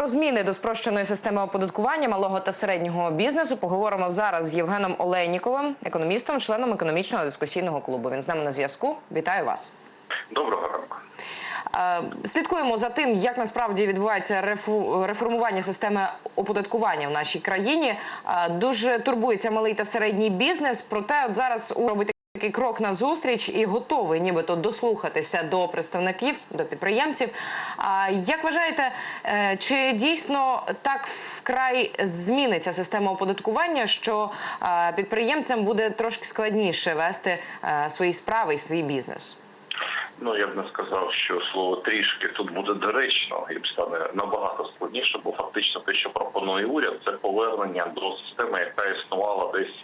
про зміни до спрощеної системи оподаткування малого та середнього бізнесу поговоримо зараз з Євгеном Олейніковим, економістом, членом економічного дискусійного клубу. Він з нами на зв'язку. Вітаю вас. Доброго ранку. Е, Слідкуємо за тим, як насправді відбувається реформування системи оподаткування в нашій країні. Е, Дуже турбується малий та середній бізнес. Проте, от зараз у робить такий крок на зустріч і готовий, нібито дослухатися до представників, до підприємців. А як вважаєте, е, чи дійсно так вкрай зміниться система оподаткування, що е, підприємцям буде трошки складніше вести е, свої справи і свій бізнес? Ну я б не сказав, що слово трішки тут буде доречно і стане набагато складніше, бо фактично те, що пропонує уряд, це повернення до системи, яка існувала десь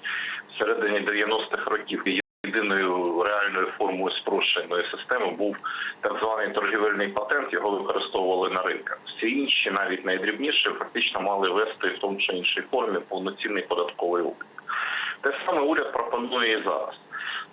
в середині 90-х років. Єдиною реальною формою спрощеної системи був так званий торгівельний патент. Його використовували на ринках. Всі інші, навіть найдрібніші, фактично мали вести в тому чи іншій формі повноцінний податковий облік. Те саме уряд пропонує і зараз.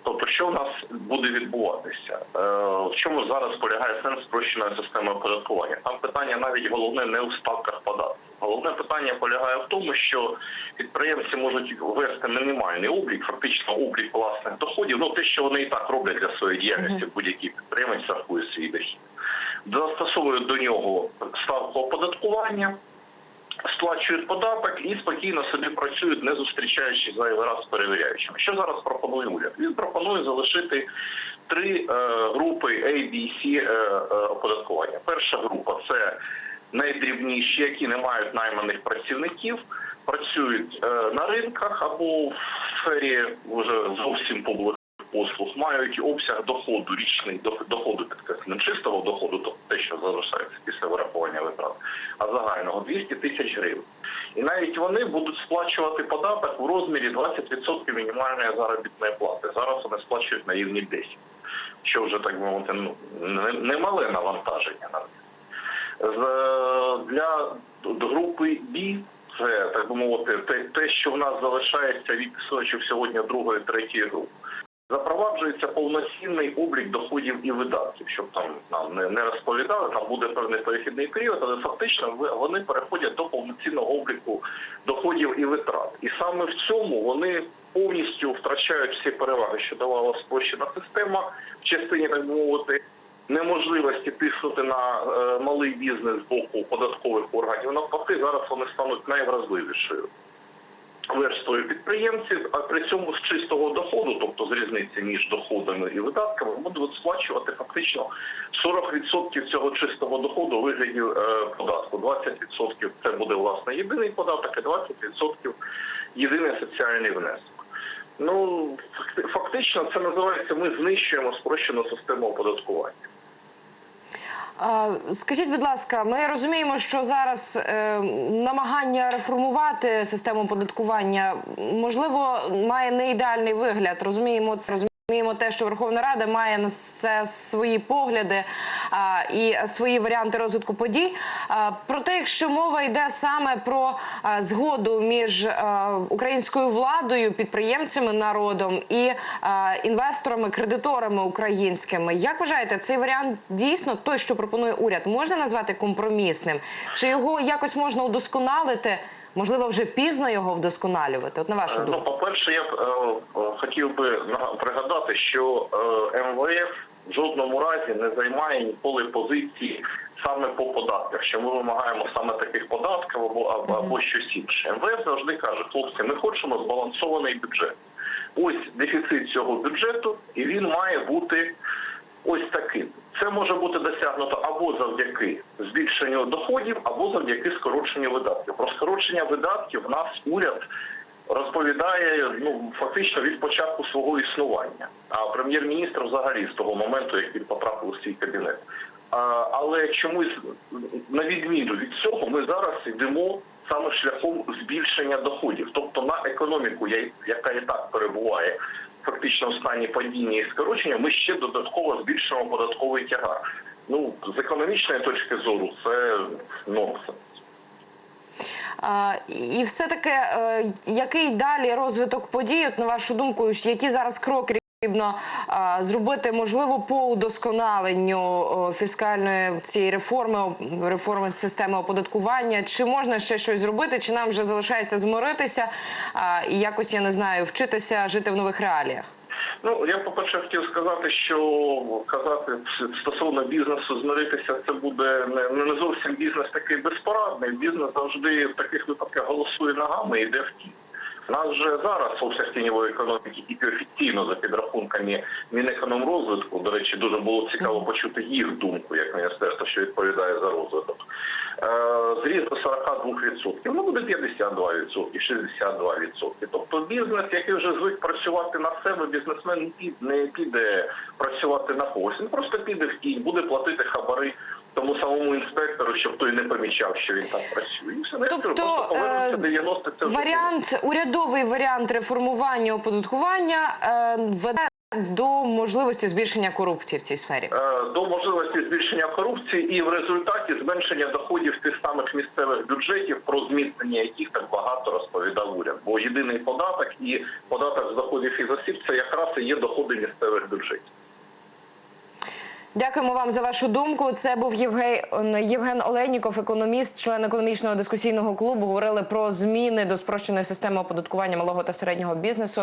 Тобто, що в нас буде відбуватися? Е, в чому зараз полягає сенс спрощеної системи оподаткування? Там питання навіть головне не у ставках податків. Головне питання полягає в тому, що підприємці можуть ввести мінімальний облік, фактично облік власних доходів. Ну те, що вони і так роблять для своєї діяльності, будь-який підприємець рахує свій дохід. Застосовують до нього ставку оподаткування сплачують податок і спокійно собі працюють, не зустрічаючи зайвий раз з перевіряючими. Що зараз пропонує уряд? Він пропонує залишити три е, групи A, B, C е, е, оподаткування. Перша група це найдрібніші, які не мають найманих працівників, працюють е, на ринках або в сфері вже зовсім публічних послуг, мають обсяг доходу, річний дох- доходу, підкреслю, не чистого доходу, тобто те, що залишається після вирахування витрат, а загального 200 тисяч гривень. І навіть вони будуть сплачувати податок у розмірі 20% мінімальної заробітної плати. Зараз вони сплачують на рівні 10, що вже так би мовити, ну немале навантаження на них. З- Для групи B це так би мовити, те, те, що в нас залишається від існуючих сьогодні другої, третьої групи. Запроваджується повноцінний облік доходів і видатків, щоб там нам не розповідали, там буде певний перехідний період, але фактично вони переходять до повноцінного обліку доходів і витрат. І саме в цьому вони повністю втрачають всі переваги, що давала спрощена система в частині, так мовити, неможливості тиснути на е, малий бізнес з боку податкових органів. Навпаки, зараз вони стануть найвразливішою верствою підприємців, а при цьому з чистого доходу, тобто з різниці між доходами і видатками, будуть сплачувати фактично 40% цього чистого доходу у вигляді е, податку. 20% це буде власне єдиний податок, а 20% єдиний соціальний внесок. Ну фактично, це називається. Ми знищуємо спрощену систему оподаткування. Скажіть, будь ласка, ми розуміємо, що зараз е, намагання реформувати систему оподаткування можливо має не ідеальний вигляд. Розуміємо це. Розуміємо те, що Верховна Рада має на це свої погляди а, і свої варіанти розвитку подій. А, проте, якщо мова йде саме про а, згоду між а, українською владою, підприємцями, народом і а, інвесторами, кредиторами українськими, як вважаєте, цей варіант дійсно той, що пропонує уряд, можна назвати компромісним? Чи його якось можна удосконалити? Можливо, вже пізно його вдосконалювати? От на вашу Ну, по-перше, я б е, е, хотів би пригадати, що е, МВФ в жодному разі не займає ніколи позиції саме по податках, що ми вимагаємо саме таких податків або, або, або щось інше. МВФ завжди каже, хлопці, ми хочемо збалансований бюджет. Ось дефіцит цього бюджету, і він має бути ось. Це може бути досягнуто або завдяки збільшенню доходів, або завдяки скороченню видатків. Про скорочення видатків в нас уряд розповідає ну фактично від початку свого існування. А прем'єр-міністр взагалі з того моменту, як він потрапив у свій кабінет. А, але чомусь на відміну від цього, ми зараз йдемо саме шляхом збільшення доходів, тобто на економіку, яка і так перебуває фактично в стані падіння і скорочення, ми ще додатково збільшимо податковий тягар. Ну з економічної точки зору це нонсенс. І все таки, е, який далі розвиток подій, от, на вашу думку, які зараз кроки Потрібно зробити можливо по удосконаленню фіскальної цієї реформи, реформи системи оподаткування. Чи можна ще щось зробити? Чи нам вже залишається змиритися і якось я не знаю, вчитися жити в нових реаліях? Ну я по перше хотів сказати, що казати стосовно бізнесу змиритися, це буде не, не зовсім бізнес такий безпорадний. Бізнес завжди в таких випадках голосує ногами і йде в тінь. У нас же зараз обсяг тіньової економіки тільки офіційно за підрахунками Мінекономрозвитку. До речі, дуже було цікаво почути їх думку як міністерство, що відповідає за розвиток. Е, Зріс до 42%, ну буде 52%, 62%. Тобто бізнес, який вже звик працювати на себе, бізнесмен не піде, працювати на когось. Він просто піде в тінь, буде платити хабари тому самому інспектору, щоб той не помічав, що він там працює. І все Тобто, повернуться е, 90 це вже Варіант, урядовий варіант реформування оподаткування е, веде до можливості збільшення корупції в цій сфері. Е, до можливості збільшення корупції і в результаті зменшення доходів тих самих місцевих бюджетів, про зміцнення яких так багато розповідав уряд. Бо єдиний податок і податок з доходів із осіб це якраз і є доходи місцевих бюджетів. Дякуємо вам за вашу думку. Це був Євген, Євген Олейніков, економіст, член економічного дискусійного клубу. Говорили про зміни до спрощеної системи оподаткування малого та середнього бізнесу.